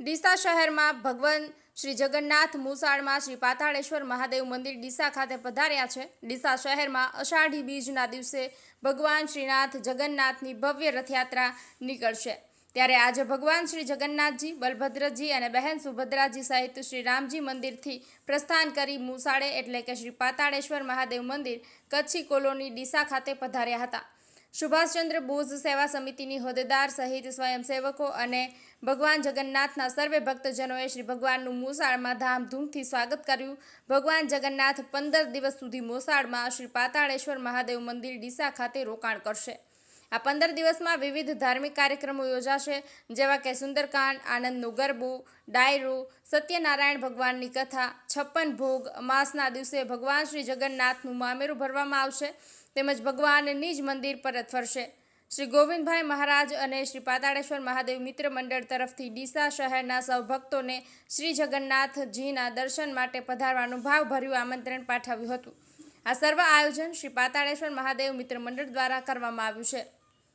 ડીસા શહેરમાં ભગવાન શ્રી જગન્નાથ મુસાળમાં શ્રી પાતાળેશ્વર મહાદેવ મંદિર ડીસા ખાતે પધાર્યા છે. ડીસા શહેરમાં અષાઢી બીજના દિવસે ભગવાન શ્રીનાથ જગન્નાથની ભવ્ય રથયાત્રા નીકળશે. ત્યારે આજે ભગવાન શ્રી જગન્નાથજી, બલભદ્રજી અને બહેન સુભદ્રાજી સહિત શ્રી રામજી મંદિરથી પ્રસ્થાન કરી મુસાળે એટલે કે શ્રી પાતાળેશ્વર મહાદેવ મંદિર કચ્છી કોલોની ડીસા ખાતે પધાર્યા હતા. સુભાષચંદ્ર બોઝ સેવા સમિતિની હોદ્દેદાર સહિત સ્વયંસેવકો અને ભગવાન જગન્નાથના સર્વે ભક્તજનોએ શ્રી ભગવાનનું મોસાળમાં ધામધૂમથી સ્વાગત કર્યું. ભગવાન જગન્નાથ પંદર દિવસ સુધી મોસાળમાં શ્રી પાતાળેશ્વર મહાદેવ મંદિર ડીસા ખાતે રોકાણ કરશે. આ પંદર દિવસમાં વિવિધ ધાર્મિક કાર્યક્રમો યોજાશે, જેવા કે સુંદરકાંડ, આનંદનો ગરબો, ડાયરો, સત્યનારાયણ ભગવાનની કથા, છપ્પન ભોગ અમાસના દિવસે ભગવાન શ્રી જગન્નાથનું મામેરું ભરવામાં આવશે. તેમજ ભગવાનની જ મંદિર પરત ફરશે. શ્રી ગોવિંદભાઈ મહારાજ અને શ્રી પાતાળેશ્વર મહાદેવ મિત્ર મંડળ તરફથી ડીસા શહેરના સૌ ભક્તોને શ્રી જગન્નાથજીના દર્શન માટે પધારવાનું ભાવભર્યું આમંત્રણ પાઠવ્યું હતું. આ સર્વ આયોજન શ્રી પાતાળેશ્વર મહાદેવ મિત્ર મંડળ દ્વારા કરવામાં આવ્યું છે.